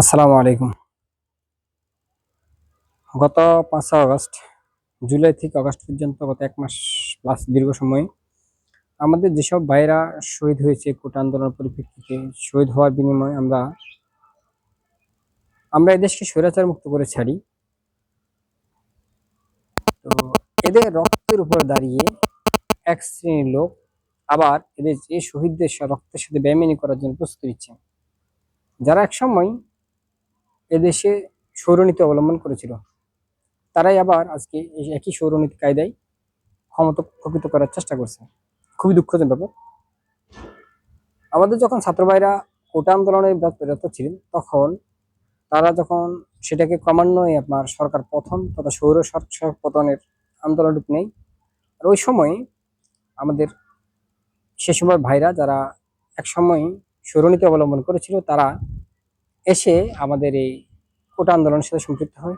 আসসালামু আলাইকুম। গত পাঁচই আগস্ট, জুলাই থেকে আগস্ট পর্যন্ত গত এক মাস প্লাস দীর্ঘ সময় আমাদের যেসব ভাইরা শহীদ হয়েছে কোটা আন্দোলনের পরিপ্রেক্ষিতে, শহীদ হওয়ার বিনিময়ে আমরা আমরা এদেশকে স্বৈরাচার মুক্ত করে ছাড়ি। তো এদের রক্তের উপর দাঁড়িয়ে এক শ্রেণির লোক আবার এদের যে শহীদদের রক্তের সাথে বেমেনি করার জন্য প্রস্তুতি নিচ্ছে। যারা এক সময় এদেশে সৌরনীতি অবলম্বন করেছিল। তারাই আবার আজকে একই সৌরনীতি কায়দায় ক্ষমতা প্রকৃত করার চেষ্টা করছে। খুবই দুঃখজনক ব্যাপার। আমাদের যখন ছাত্র ভাইরা কোটা আন্দোলনে রত ছিলেন, তখন তারা যখন সেটাকে ক্রমান্বয়ে আপনার সরকার পতন তথা সৌর সরকার পতনের আন্দোলন রূপ নেই আর ওই সময়ে আমাদের সে সময় ভাইরা যারা এক সময় সৌরনীতি অবলম্বন করেছিল, তারা এসে আমাদের এই কোটা আন্দোলনের সাথে সম্পৃক্ত হয়।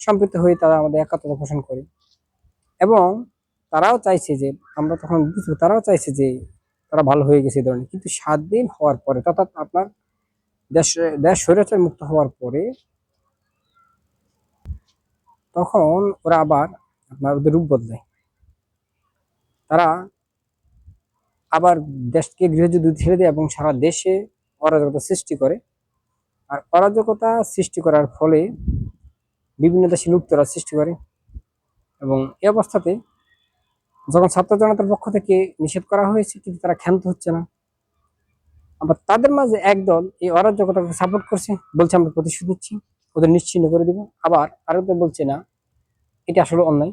সম্পৃক্ত হয়ে তারা আমাদের একাত্মতা পোষণ করে। এবং তারাও চাইছে যে, আমরা তখন বুঝব তারাও চাইছে যে, তারা ভালো হয়ে গেছে এই ধরনের। কিন্তু সাত দিন হওয়ার পরে, অর্থাৎ আপনার দেশ দেশ স্বৈরাচার মুক্ত হওয়ার পরে, তখন ওরা আবার আপনার ওদের রূপ বদলায়। তারা আবার দেশকে গৃহযুদ্ধ ছেড়ে দেয় এবং সারা দেশে অরাজকতা সৃষ্টি করে। আর অরাজকতা সৃষ্টি করার ফলে বিভিন্ন দেশে লুপ্তরা সৃষ্টি করে এবং এ অবস্থাতে যখন ছাত্র জনতার পক্ষ থেকে নিষেধ করা হয়েছে, কিন্তু তারা ক্ষান্ত হচ্ছে না। আবার তাদের মাঝে একদল এই অরাজকতাকে সাপোর্ট করছে বলছে, আমরা প্রতিশোধ নিচ্ছি, ওদের নিশ্চিন্ন করে দিব। আবার আরেকদল বলছে, না, এটা আসলে অন্যায়।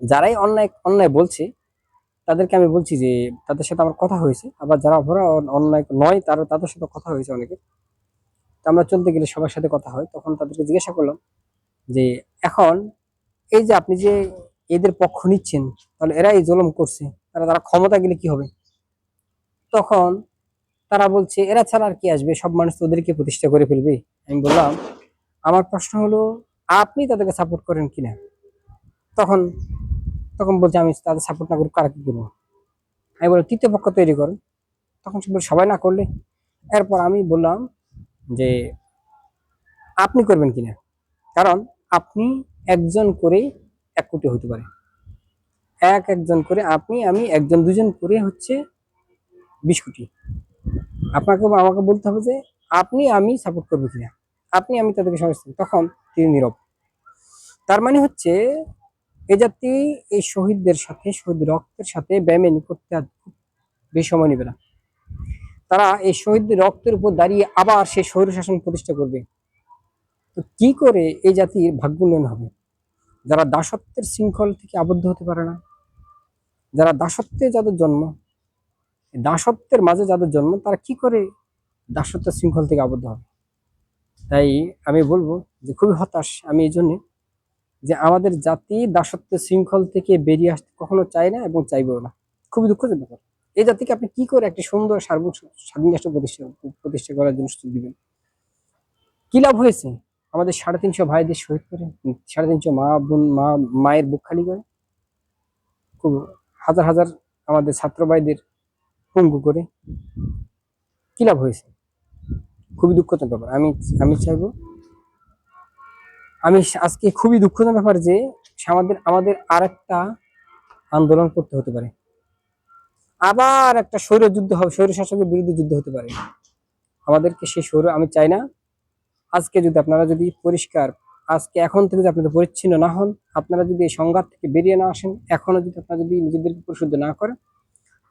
যারাই অন্যায় অন্যায় বলছে, তাদেরকে আমি বলছি যে, তাদের সাথে আমার কথা হয়েছে। আবার যারা ওরা অন্যায় নয়, তারা, তাদের সাথে কথা হয়েছে অনেকে তো আমরা চলতে গেলে সবার সাথে কথা হয়, তখন তাদেরকে জিজ্ঞাসা করলাম যে, এখন এই যে আপনি যে এদের পক্ষ নিচ্ছেন, তাহলে এরা এই জুলুম করছে তারা তারা ক্ষমতা গেলে কি হবে? তখন তারা বলছে, এরা ছাড়া আর কি আসবে? সব মানুষ ওদেরকে প্রতিষ্ঠা করে ফেলবে। আমি বললাম, আমার প্রশ্ন হলো, আপনি তাদেরকে সাপোর্ট করেন কিনা? তখন তখন বলছে, আমি তাদের সাপোর্ট না করি কারা কি করব? আমি বললাম, তৃতীয় পক্ষ তৈরি করেন তখন সবাই না করলে? এরপর আমি বললাম যে আপনি করবেন কিনা? কারণ আপনি একজন করে এক কোটি হতে পারে। এক একজন করে আপনি, আমি একজন, দুজন করে হচ্ছে বিশ কোটি। আপনাকে আমাকে বলতে হবে যে আপনি, আমি সাপোর্ট করব কিনা? আপনি, আমি তাদেরকে সমস্যা তখন তিনি নীরব। তার মানে হচ্ছে এ জাতি এই শহীদদের সাথে, শহীদ রক্তের সাথে ব্যামেনি করতে আর বেশি সময় নেবে না। তারা এই শহীদদের রক্তের উপর দাঁড়িয়ে আবার সেই স্বৈর শাসন প্রতিষ্ঠা করবে। তো কি করে এই জাতির ভাগ্য উন্নয়ন হবে? যারা দাসত্বের শৃঙ্খল থেকে আবদ্ধ হতে পারে না, যারা দাসত্বে যাদের জন্ম দাসত্বের মাঝে যাদের জন্ম, তারা কি করে দাসত্বের শৃঙ্খল থেকে আবদ্ধ হবে? তাই আমি বলব যে খুবই হতাশ আমি এই জন্যে যে আমাদের জাতি দাসত্বের শৃঙ্খল থেকে বেরিয়ে আসতে কখনো চায় না এবং চাইবেও না। খুবই দুঃখজনক এই জাতিকে আপনি কি করে একটি সুন্দর সার্বভৌম স্বাধীন রাষ্ট্র প্রতিষ্ঠা প্রতিষ্ঠা করার জন্য সুযোগ দিবেন? কি লাভ হয়েছে? আমাদের সাড়ে তিনশো ভাইদের শহীদ করে, সাড়ে তিনশো মা বোন, মা, মায়ের বুক খালি করে, খুব হাজার হাজার আমাদের ছাত্র ভাইদের পঙ্গু করে, কি লাভ হয়েছে? খুবই দুঃখজনক ব্যাপার। আমি আমি চাইব, আমি আজকে খুবই দুঃখজনক ব্যাপার যে আমাদের আমাদের আরেকটা আন্দোলন করতে হতে পারে। আবার একটা স্বৈর যুদ্ধ হবে স্বৈর শাসকের বিরুদ্ধে যুদ্ধ হতে পারে। আমাদেরকে সেই স্বৈর আমি চাই না। আজকে যদি আপনারা যদি পরিষ্কার, আজকে এখন থেকে যদি আপনাদের পরিচ্ছন্ন না হন, আপনারা যদি এই সংঘাত থেকে বেরিয়ে না আসেন এখনও যদি আপনারা যদি নিজেদেরকে পরিশুদ্ধ না করেন,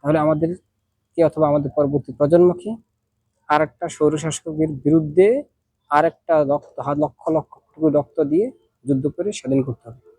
তাহলে আমাদেরকে অথবা আমাদের পরবর্তী প্রজন্মকে আর একটা স্বৈরশাসকের বিরুদ্ধে আর একটা রক্ত লক্ষ লক্ষ রক্ত দিয়ে যুদ্ধ করে স্বাধীন করতে হবে।